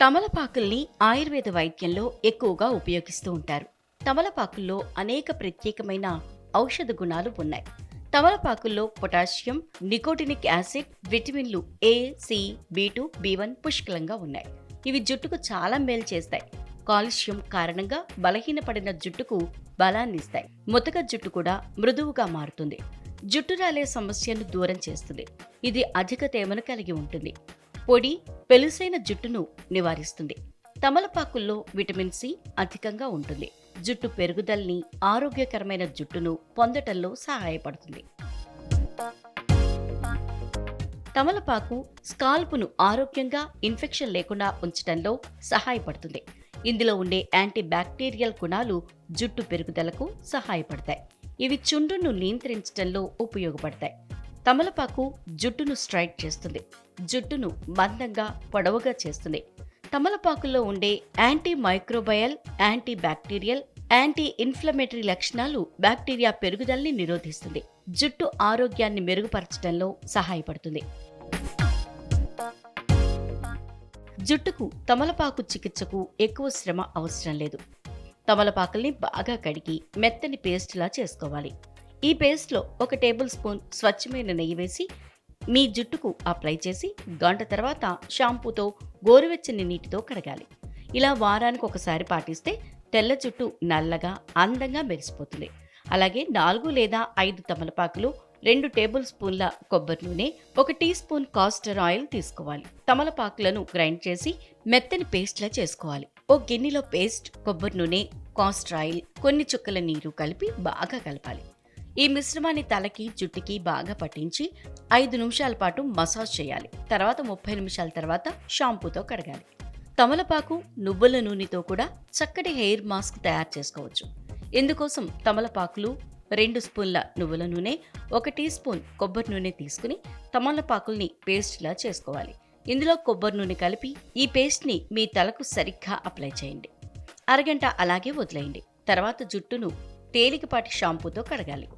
తమలపాకుల్ని ఆయుర్వేద వైద్యంలో ఎక్కువగా ఉపయోగిస్తూ ఉంటారు. తమలపాకుల్లో అనేక ప్రత్యేకమైన ఔషధ గుణాలు ఉన్నాయి. తమలపాకుల్లో పొటాషియం నికోటినిక్ యాసిడ్ విటమిన్లు A C B two B one పుష్కలంగా ఉన్నాయి. ఇవి జుట్టుకు చాలా మేలు చేస్తాయి. కాల్షియం కారణంగా బలహీనపడిన జుట్టుకు బలాన్నిస్తాయి ముతక జుట్టు కూడా మృదువుగా మారుతుంది. జుట్టు రాలే సమస్యను దూరం చేస్తుంది. ఇది అధిక తేమను కలిగి ఉంటుంది. పొడి పెలుసైన జుట్టును నివారిస్తుంది. తమలపాకుల్లో విటమిన్ సి అధికంగా ఉంటుంది. జుట్టు పెరుగుదలని ఆరోగ్యకరమైన జుట్టును పొందటంలో సహాయపడుతుంది. తమలపాకు స్కాల్పును ఆరోగ్యంగా ఇన్ఫెక్షన్ లేకుండా ఉంచడంలో సహాయపడుతుంది. ఇందులో ఉండే యాంటీ బ్యాక్టీరియల్ గుణాలు జుట్టు పెరుగుదలకు సహాయపడతాయి. ఇవి చుండును నియంత్రించడంలో ఉపయోగపడతాయి. తమలపాకు జుట్టును స్ట్రైట్ చేస్తుంది. జుట్టును మందంగా పొడవుగా చేస్తుంది. తమలపాకుల్లో ఉండే anti microbial anti bacterial anti inflammatory లక్షణాలు బ్యాక్టీరియా పెరుగుదలని నిరోధిస్తుంది. జుట్టు ఆరోగ్యాన్ని మెరుగుపరచడంలో సహాయపడుతుంది. జుట్టుకు తమలపాకు చికిత్సకు ఎక్కువ శ్రమ అవసరం లేదు. తమలపాకుల్ని బాగా కడిగి మెత్తని పేస్ట్లా చేసుకోవాలి. ఈ పేస్ట్లో ఒక టేబుల్ స్పూన్ స్వచ్ఛమైన నెయ్యి వేసి మీ జుట్టుకు అప్లై చేసి గంట తర్వాత షాంపూతో గోరువెచ్చని నీటితో కడగాలి. ఇలా వారానికి ఒకసారి పాటిస్తే తెల్ల జుట్టు నల్లగా అందంగా మెరిసిపోతుంది. అలాగే నాలుగు లేదా ఐదు తమలపాకులు రెండు టేబుల్ స్పూన్ల కొబ్బరి నూనె ఒక టీ స్పూన్ కాస్టర్ ఆయిల్ తీసుకోవాలి. తమలపాకులను గ్రైండ్ చేసి మెత్తని పేస్ట్లా చేసుకోవాలి. ఓ గిన్నెలో పేస్ట్ కొబ్బరి నూనె కాస్టర్ ఆయిల్ కొన్ని చుక్కల నీరు కలిపి బాగా కలపాలి. ఈ మిశ్రమాన్ని తలకి జుట్టుకి బాగా పట్టించి ఐదు నిమిషాల పాటు మసాజ్ చేయాలి. తర్వాత ముప్పై నిమిషాల తర్వాత షాంపూతో కడగాలి. తమలపాకు నువ్వుల నూనెతో కూడా చక్కటి హెయిర్ మాస్క్ తయారు చేసుకోవచ్చు. ఇందుకోసం తమలపాకులు రెండు స్పూన్ల నువ్వుల నూనె ఒక టీ స్పూన్ కొబ్బరి నూనె తీసుకుని తమలపాకుల్ని పేస్ట్లా చేసుకోవాలి. ఇందులో కొబ్బరి నూనె కలిపి ఈ పేస్ట్ని మీ తలకు సరిగ్గా అప్లై చేయండి. అరగంట అలాగే వదిలేయండి. తర్వాత జుట్టును తేలికపాటి షాంపూతో కడగాలి.